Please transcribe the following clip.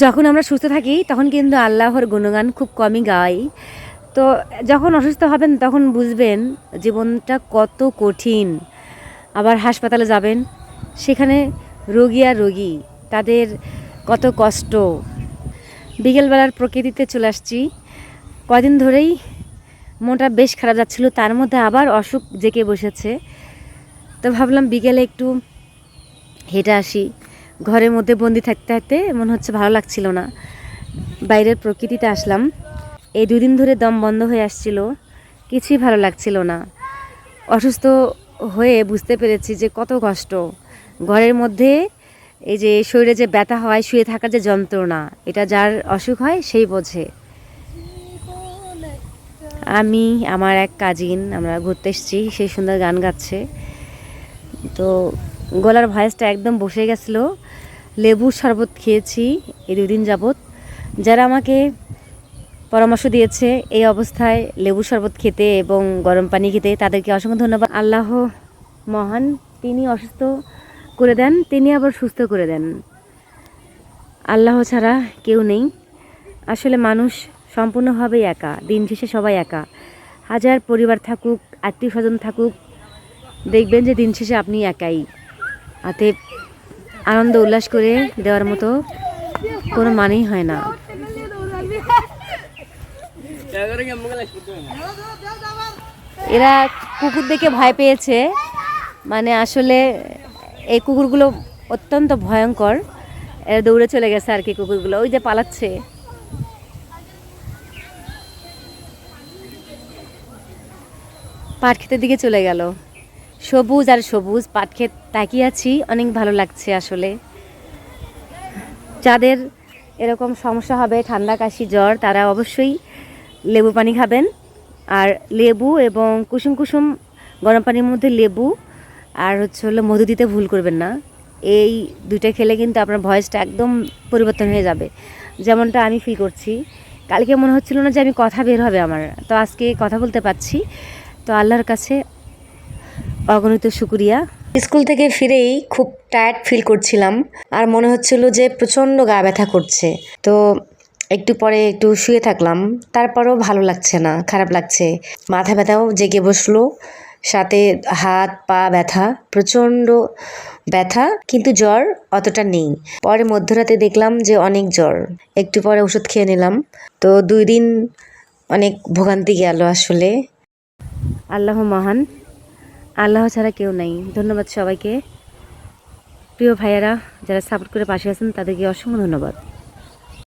যখন আমরা সুস্থ থাকি, তখন কিন্তু আল্লাহর গুণগান খুব কমই গাই। তো যখন অসুস্থ হবেন, তখন বুঝবেন জীবনটা কত কঠিন। আবার হাসপাতালে যাবেন, সেখানে রোগী আর রোগী, তাদের কত কষ্ট। বিকেলবেলার প্রকৃতিতে চলে আসছি। কদিন ধরেই মনটা বেশ খারাপ যাচ্ছিল, তার মধ্যে আবার অসুখ জেকে বসেছে। তো ভাবলাম বিকেলে একটু হেঁটে আসি। ঘরের মধ্যে বন্দি থাকতে থাকতে মনে হচ্ছে ভালো লাগছিল না। বাইরের প্রকৃতিতে আসলাম। এই দুদিন ধরে দম বন্ধ হয়ে আসছিল। কিছুই ভালো লাগছিল না। অসুস্থ হয়ে বুঝতে পেরেছি যে কত কষ্ট। ঘরের মধ্যে এই যে শরীরে যে ব্যথা হয়, শুয়ে থাকার যে যন্ত্রণা, এটা যার অসুখ হয় সেই বোঝে। আমি, আমার এক কাজিন, আমরা ঘুরতে এসেছি, সেই সুন্দর গান গাচ্ছে। তো গলার ভয়েসটা একদম বসে গেছিল। লেবুর শরবত খেয়েছি, এই দুদিন যাবৎ। যারা আমাকে পরামর্শ দিয়েছে এই অবস্থায় লেবু শরবত খেতে এবং গরম পানি খেতে, তাদেরকে অসংখ্য ধন্যবাদ। আল্লাহ মহান, তিনি অসুস্থ করে দেন, তিনি আবার সুস্থ করে দেন। আল্লাহ ছাড়া কেউ নেই। আসলে মানুষ সম্পূর্ণভাবেই একা, দিন শেষে সবাই একা। হাজার পরিবার থাকুক, আত্মীয় স্বজন থাকুক, দেখবেন যে দিন শেষে আপনি একাই। অতএব আনন্দ উল্লাস করে দেওয়ার মতো কোনো মানেই হয় না। এরা কুকুর দেখে ভয় পেয়েছে। মানে আসলে এই কুকুরগুলো অত্যন্ত ভয়ঙ্কর। এরা দৌড়ে চলে গেছে আর কি কুকুরগুলো। ওই যে পালাচ্ছে। পাট ক্ষেতের দিকে চলে গেল। সবুজ আর সবুজ পাট ক্ষেত তাকিয়ে আছি, অনেক ভালো লাগছে আসলে। যাদের এরকম সমস্যা হবে, ঠান্ডা, কাশি, জ্বর, তারা অবশ্যই লেবু পানি খাবেন। আর লেবু এবং কুসুম কুসুম গরম পানির মধ্যে লেবু আর হচ্ছে হলো মধু দিতে ভুল করবেন না। এই দুইটা খেলে কিন্তু আপনার ভয়েসটা একদম পরিবর্তন হয়ে যাবে। যেমনটা আমি ফিল করছি। কালকে মনে হচ্ছিল না যে আমি কথা বের হবে আমার। তো আজকে কথা বলতে পারছি। তো আল্লাহর কাছে অগণিত শুক্রিয়া। স্কুল থেকে ফিরেই খুব টায়ার্ড ফিল করছিলাম আর মনে হচ্ছিল যে প্রচণ্ড গা ব্যথা করছে। তো একটু পরে একটু শুয়ে থাকলাম, তারপরও ভালো লাগছে না, খারাপ লাগছে। মাথা ব্যথাও জেগে বসল, সাথে হাত, পা ব্যথা, প্রচণ্ড ব্যথা, কিন্তু জ্বর অতটা নেই। পরে মধ্যরাতে দেখলাম যে অনেক জ্বর। একটু পরে ওষুধ খেয়ে নিলাম। তো দুই দিন অনেক ভোগান্তি গেল আসলে। আল্লাহ মহান। আল্লাহ ছাড়া কেউ নাই। ধন্যবাদ সবাইকে। প্রিয় ভাইয়ারা, যারা সাপোর্ট করে পাশে আছেন, তাদেরকে অসংখ্য ধন্যবাদ।